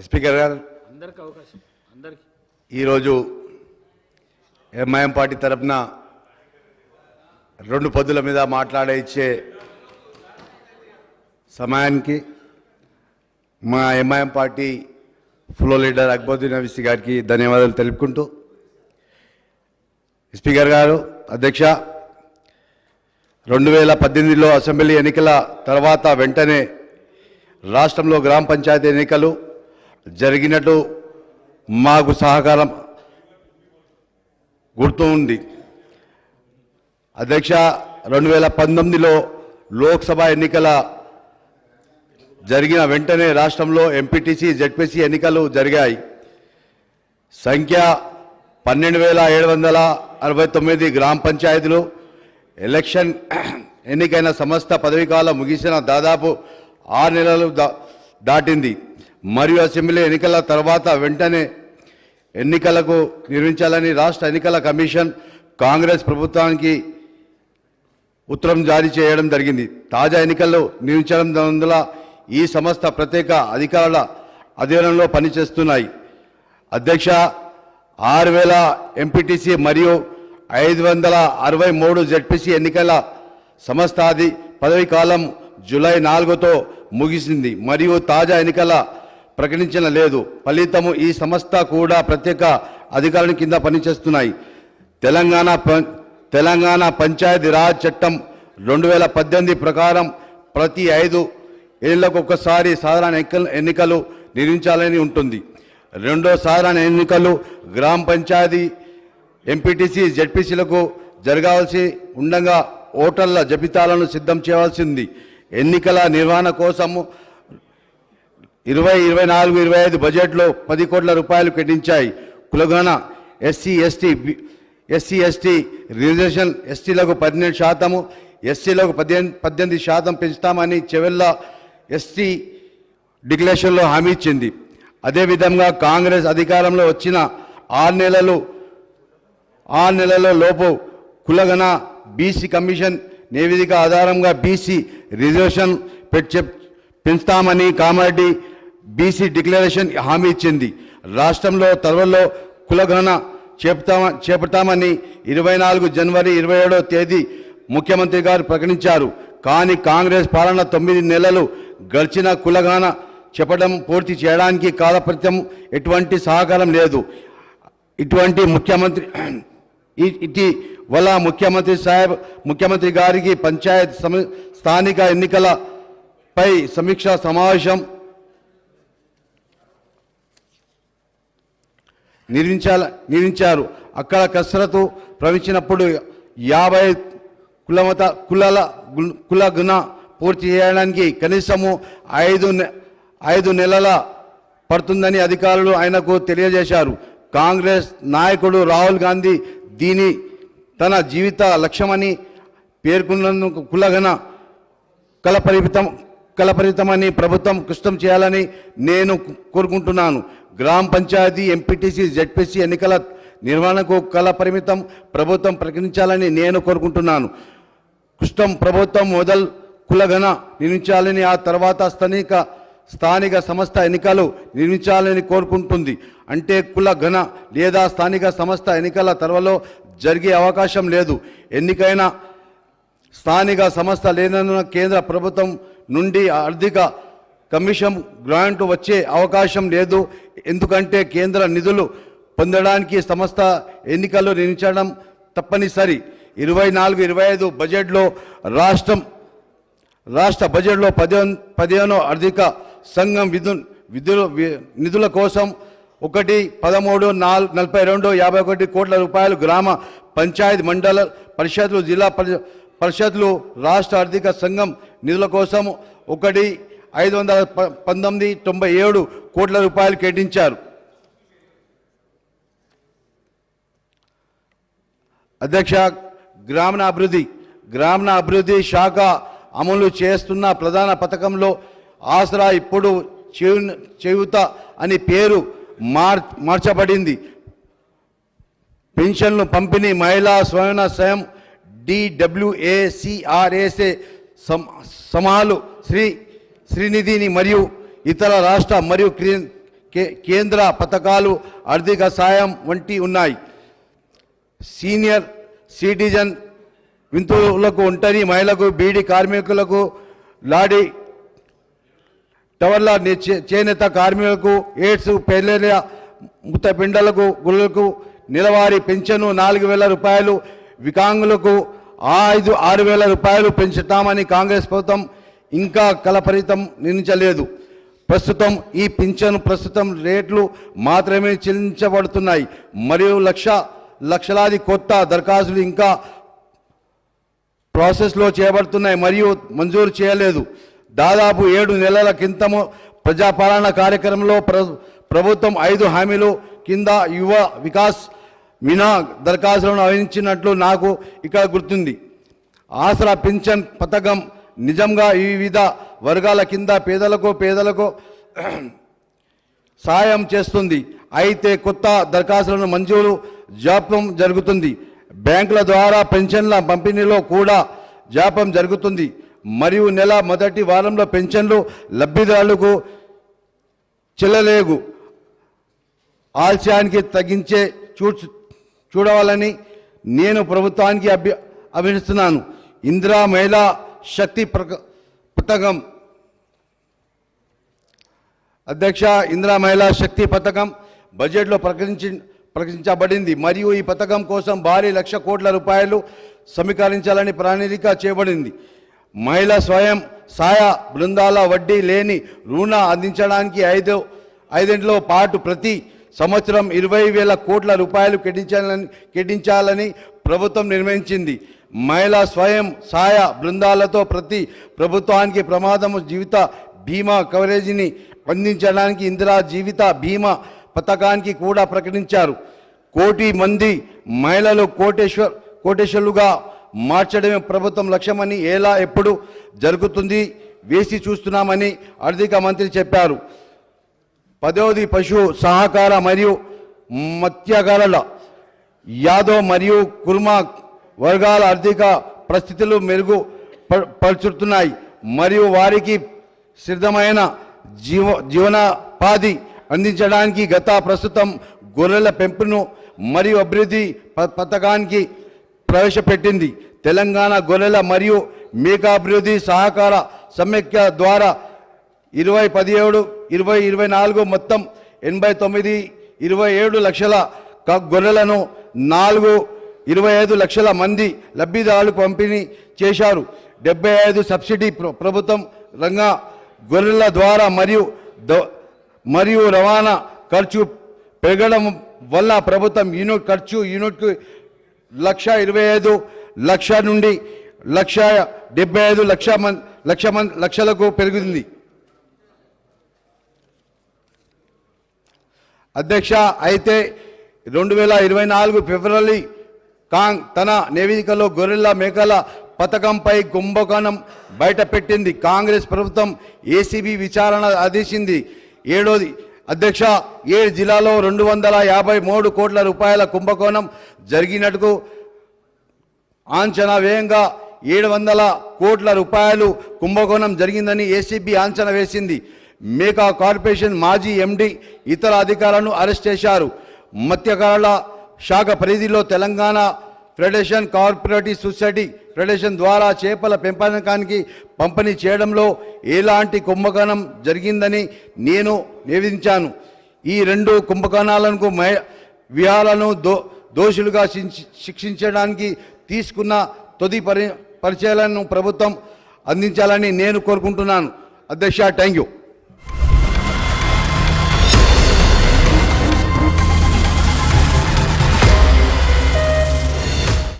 Speaker గారు అందరికి అవకాశం అందరికి. ఈరోజు ఎంఐఎం పార్టీ తరఫున రెండు పద్దుల మీద మాట్లాడే ఇచ్చే సమయానికి మా MIM party floor leader Akbaruddin Owaisi గారికి ధన్యవాదాలు తెలుపుకుంటూ స్పీకర్ గారు అధ్యక్ష రెండు వేల పద్దెనిమిదిలో అసెంబ్లీ ఎన్నికల తర్వాత వెంటనే రాష్ట్రంలో గ్రామ పంచాయతీ ఎన్నికలు జరిగినట్టు మాకు సహకారం గుర్తు ఉంది. అధ్యక్ష రెండు వేల పంతొమ్మిదిలో లోక్సభ ఎన్నికల జరిగిన వెంటనే రాష్ట్రంలో ఎంపీటీసీ జడ్పీసీ ఎన్నికలు జరిగాయి. సంఖ్య పన్నెండు వేల ఏడు వందల అరవై తొమ్మిది గ్రామ పంచాయతీలు. ఎలక్షన్ ఎన్నికైన సంస్థ పదవీకాలం ముగిసిన దాదాపు ఆరు నెలలు దా- దాటింది. మరియు అసెంబ్లీ ఎన్నికల తర్వాత వెంటనే ఎన్నికలకు నిర్మించాలని రాష్ట్ర ఎన్నికల కమిషన్ కాంగ్రెస్ ప్రభుత్వానికి ఉత్తరం జారీ చేయడం జరిగింది. తాజా ఎన్నికల్లో నిర్మించడం అందువల్ల ఈ సంస్థ ప్రత్యేక అధికారుల అధీనంలో పనిచేస్తున్నాయి. అధ్యక్ష ఆరు వేల ఎంపీటీసీ మరియు ఐదు వందల అరవై మూడు జెడ్పీసీ ఎన్నికల సంస్థ అది పదవి కాలం జూలై నాలుగుతో ముగిసింది. మరియు తాజా ఎన్నికల ప్రకటించిన లేదు. ఫలితము ఈ సంస్థ కూడా ప్రత్యేక అధికారుల కింద పనిచేస్తున్నాయి. తెలంగాణ ప- తెలంగాణ పంచాయతీ రాజ్ చట్టం రెండు వేల పద్దెనిమిది ప్రకారం ప్రతి ఐదు ఏళ్ళకు ఒకసారి సాధారణ ఎన్నికలు నిర్మించాలని ఉంటుంది. రెండో సాధారణ ఎన్నికలు గ్రామ పంచాయతీ ఎంపీటీసీ జడ్పీసీలకు జరగాల్సి ఉండగా ఓటర్ల జాబితాలను సిద్ధం చేయాల్సింది. ఎన్నికల నిర్వహణ కోసము ఇరవై ఇరవై నాలుగు ఇరవై ఐదు బడ్జెట్లో పది కోట్ల రూపాయలు కేటాయించాయి. కులగణ SC ST SC ST reservation ఎస్టీలకు పదిహేను శాతము ఎస్సీలకు పద్దెనిమిది పద్దెనిమిది శాతం పెంచుతామని చెవెల్ల ఎస్టీ డిక్లరేషన్లో హామీ ఇచ్చింది. అదేవిధంగా కాంగ్రెస్ అధికారంలో వచ్చిన ఆరు నెలలు ఆరు నెలల లోపు కులగణ బీసీ కమిషన్ నివేదిక ఆధారంగా బీసీ రిజర్వేషన్ పెంచ పెంచుతామని కామారెడ్డి బీసీ డిక్లరేషన్ హామీ ఇచ్చింది. రాష్ట్రంలో త్వరలో కులగణన చేపుతామ చేపడతామని ఇరవై నాలుగు జనవరి ఇరవై ఏడో తేదీ ముఖ్యమంత్రి గారు ప్రకటించారు. కానీ కాంగ్రెస్ పాలన తొమ్మిది నెలలు గడిచిన కులగాన చెప్పడం పూర్తి చేయడానికి కాలపరితం ఎటువంటి సహకారం లేదు. ఇటువంటి ముఖ్యమంత్రి ఇ- ఇటీ వల్ల ముఖ్యమంత్రి సాహెబ్ ముఖ్యమంత్రి గారికి పంచాయత్ సమ స్థానిక ఎన్నికలపై సమీక్ష సమావేశం నిర్మించాల నిర్మించారు. అక్కడ కసరత్తు ప్రవహించినప్పుడు యాభై కులమత కులాల కుల గుణ పూర్తి చేయడానికి కనీసము ఐదు ఐదు నెలల పడుతుందని అధికారులు ఆయనకు తెలియజేశారు. కాంగ్రెస్ నాయకుడు రాహుల్ గాంధీ దీని తన జీవిత లక్ష్యమని పేర్కొన్నందుకు కులగన కలపరిమితం కలపరిమితమని ప్రభుత్వం కష్టం చేయాలని నేను కోరుకుంటున్నాను. గ్రామ పంచాయతీ ఎంపీటీసీ జెడ్పీసీ ఎన్నికల నిర్వహణకు కల పరిమితం ప్రభుత్వం ప్రకటించాలని నేను కోరుకుంటున్నాను. కృష్ణం ప్రభుత్వం మొదలు కులగన నిర్మించాలని ఆ తర్వాత స్థానిక స్థానిక సంస్థ ఎన్నికలు నిర్మించాలని కోరుకుంటుంది. అంటే కుల ఘన లేదా స్థానిక సంస్థ ఎన్నికల త్వరలో జరిగే అవకాశం లేదు. ఎన్నికైన స్థానిక సంస్థ లేనందున కేంద్ర ప్రభుత్వం నుండి ఆర్థిక కమిషన్ గ్రాంట్ వచ్చే అవకాశం లేదు. ఎందుకంటే కేంద్ర నిధులు పొందడానికి సంస్థ ఎన్నికలు నిర్మించడం తప్పనిసరి. ఇరవై నాలుగు ఇరవై ఐదు బడ్జెట్లో రాష్ట్రం రాష్ట్ర బడ్జెట్లో పదిహేను పదిహేను ఆర్థిక సంఘం విధు విధుల నిధుల కోసం ఒకటి పదమూడు నాలుగు నలభై రెండు యాభై ఒకటి కోట్ల రూపాయలు గ్రామ పంచాయతీ మండల పరిషత్లు జిల్లా పరి- పరిషత్లు రాష్ట్ర ఆర్థిక సంఘం నిధుల కోసం ఒకటి ఐదు వందల ప- పంతొమ్మిది తొంభై ఏడు కోట్ల రూపాయలు కేటాయించారు. అధ్యక్ష గ్రామీణ అభివృద్ధి గ్రామీణ అభివృద్ధి శాఖ అమలు చేస్తున్న ప్రధాన పథకంలో ఆసరా ఇప్పుడు చేయు- చేయుత అని పేరు మార్ మార్చబడింది. పెన్షన్లు పంపిణీ మహిళా స్వయం స్వయం డిడబ్ల్యూఏసిఆర్ఏసే సమాలు శ్రీ శ్రీనిధిని మరియు ఇతర రాష్ట్ర మరియు కే- కేంద్ర పథకాలు ఆర్థిక సాయం వంటి ఉన్నాయి. సీనియర్ సిటిజన్ వింతులకు ఒంటరి మహిళలకు బీడీ కార్మికులకు లాడీ టవర్ల ని- చే- చేనేత కార్మికులకు ఎయిడ్స్ పెలేరియా ముత్తపిండలకు గుళ్ళకు నెలవారీ పెన్షన్ నాలుగు వేల రూపాయలు వికాంగులకు ఐదు ఆరు వేల రూపాయలు పెంచుతామని కాంగ్రెస్ ప్రభుత్వం ఇంకా కలపరితం నిర్ణయించలేదు ప్రస్తుతం ఈ పింఛను ప్రస్తుతం రేట్లు మాత్రమే చెల్లించబడుతున్నాయి. మరియు లక్ష లక్షలాది కొత్త దరఖాస్తులు ఇంకా ప్రాసెస్లో చేయబడుతున్నాయి. మరియు మంజూరు చేయలేదు. దాదాపు ఏడు నెలల క్రితము ప్రజాపాలన కార్యక్రమంలో ప్ర ప్రభుత్వం ఐదు హామీలు కింద యువ వికాస్ మినా దరఖాస్తులను అవహించినట్లు నాకు ఇక్కడ గుర్తుంది. ఆసరా పింఛన్ పథకం నిజంగా వివిధ వర్గాల కింద పేదలకు పేదలకు సాయం చేస్తుంది. అయితే కొత్త దరఖాస్తులను మంజూరు జాప్యం జరుగుతుంది. బ్యాంకుల ద్వారా పెన్షన్ల పంపిణీలో కూడా జాప్యం జరుగుతుంది. మరియు నెల మొదటి వారంలో పెన్షన్లు లబ్ధిదారులకు చెల్లలేగు ఆలస్యానికి తగ్గించే చూ చూడవాలని నేను ప్రభుత్వానికి అభ్య అభినిస్తున్నాను ఇందిరా మహిళా శక్తి ప్రక పథకం అధ్యక్ష ఇందిరా మహిళా శక్తి పథకం బడ్జెట్లో ప్రకటించి ప్రకటించబడింది. మరియు ఈ పథకం కోసం భారీ లక్ష కోట్ల రూపాయలు సమీకరించాలని ప్రణాళిక చేయబడింది. మహిళా స్వయం సాయ బృందాల వడ్డీ లేని రుణ అందించడానికి ఐదు ఐదేంట్లో పాటు ప్రతి సంవత్సరం ఇరవై వేల కోట్ల రూపాయలు కేటించాలని కేటించాలని ప్రభుత్వం నిర్ణయించింది. మహిళా స్వయం సహాయ బృందాలతో ప్రతి ప్రభుత్వానికి ప్రమాదము జీవిత బీమా కవరేజీని అందించడానికి ఇందిరా జీవిత బీమా పథకానికి కూడా ప్రకటించారు. కోటి మంది మహిళలు కోటేశ్వర్ కోటేశ్వరులుగా మార్చడమే ప్రభుత్వం లక్ష్యమని ఎలా ఎప్పుడు జరుగుతుంది వేసి చూస్తున్నామని ఆర్థిక మంత్రి చెప్పారు. పదవది పశు సహకార మరియు మత్స్యకారుల యాదవ్ మరియు కుర్మా వర్గాల ఆర్థిక పరిస్థితులు మెరుగు పరుచుతున్నాయి. మరియు వారికి సిద్ధమైన జీవ జీవనోపాధి అందించడానికి గత ప్రస్తుతం గొర్రెల పెంపును మరియు అభివృద్ధి ప- పథకానికి ప్రవేశపెట్టింది. తెలంగాణ గొర్రెల మరియు మేకా అభివృద్ధి సహకార సమైక్య ద్వారా ఇరవై పదిహేడు ఇరవై ఇరవై నాలుగు మొత్తం ఎనభై తొమ్మిది ఇరవై ఏడు లక్షల గొర్రెలను నాలుగు ఇరవై ఐదు లక్షల మంది లబ్ధిదారులు పంపిణీ చేశారు. డెబ్బై ఐదు సబ్సిడీ ప్ర- ప్రభుత్వం రంగ గొర్రెల ద్వారా మరియు మరియు రవాణా ఖర్చు పెరగడం వల్ల ప్రభుత్వం యూనిట్ ఖర్చు యూనిట్కు లక్ష ఇరవై ఐదు లక్ష నుండి లక్ష డెబ్బై ఐదు లక్ష మన్ లక్ష మన్ లక్షలకు పెరిగింది. అధ్యక్ష అయితే రెండు వేల ఇరవై నాలుగు ఫిబ్రవరి కాంగ్ తన నివేదికలో గొర్రెల మేకల పథకంపై కుంభకోణం బయటపెట్టింది. కాంగ్రెస్ ప్రభుత్వం ఏసీబీ విచారణ ఆదేశింది. ఏడోది అధ్యక్ష ఏడు జిల్లాలో రెండు వందల యాభై మూడు కోట్ల రూపాయల కుంభకోణం జరిగినట్టుకు అంచనా వేయంగా ఏడు వందల కోట్ల రూపాయలు కుంభకోణం జరిగిందని ఏసీబీ అంచనా వేసింది. మేకా కార్పొరేషన్ మాజీ ఎండి ఇతర అధికారులను అరెస్ట్ చేశారు. మత్స్యకారుల శాఖ పరిధిలో Telangana federation cooperative society federation ద్వారా చేపల పెంపకానికి పంపిణీ చేయడంలో ఎలాంటి కుంభకోణం జరిగిందని నేను నివేదించాను. ఈ రెండు కుంభకోణాలకు మహ విహారాలను దో దోషులుగా శిక్షించడానికి తీసుకున్న తొది పరి పరిచయాలను ప్రభుత్వం అందించాలని నేను కోరుకుంటున్నాను. అధ్యక్ష థ్యాంక్ యూ